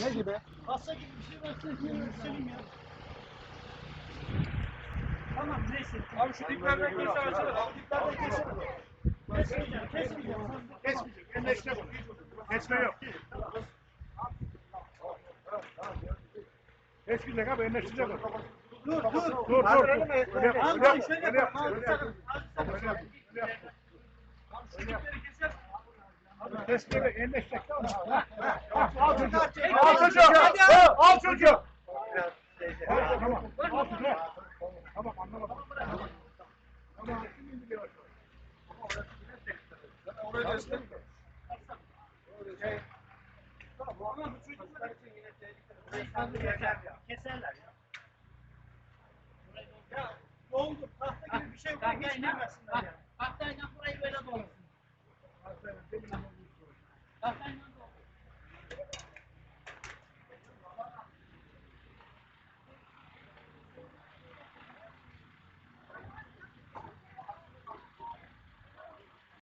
Ne gibi? Kasa gibi bir şey varsa söyleyeyim ya. Tamam neyse. Abi şu diplerden kesin açalım. Diplerden kesin. Kesmeyeceğim, kesmeyeceğim. Kesmeyecek. Enleşte bu. Kesme yok. Kesmeyecek abi enleştirecek o. Dur dur. Dur dur. Öyle yap. Öyle yap. Öyle yap. Öyle yap. Öyle yap. Öyle yap. Kesmeyecek. Enleşecek. Tamam. Al çocuğu. Al çocuğu. Al çocuğu. Tamam. Al çocuğu. Tamam anlamadım. Tamam. Oraya göster. Keserler ya. Ya doldu. Tahta gibi bir şey var. Geçirmesinler ya.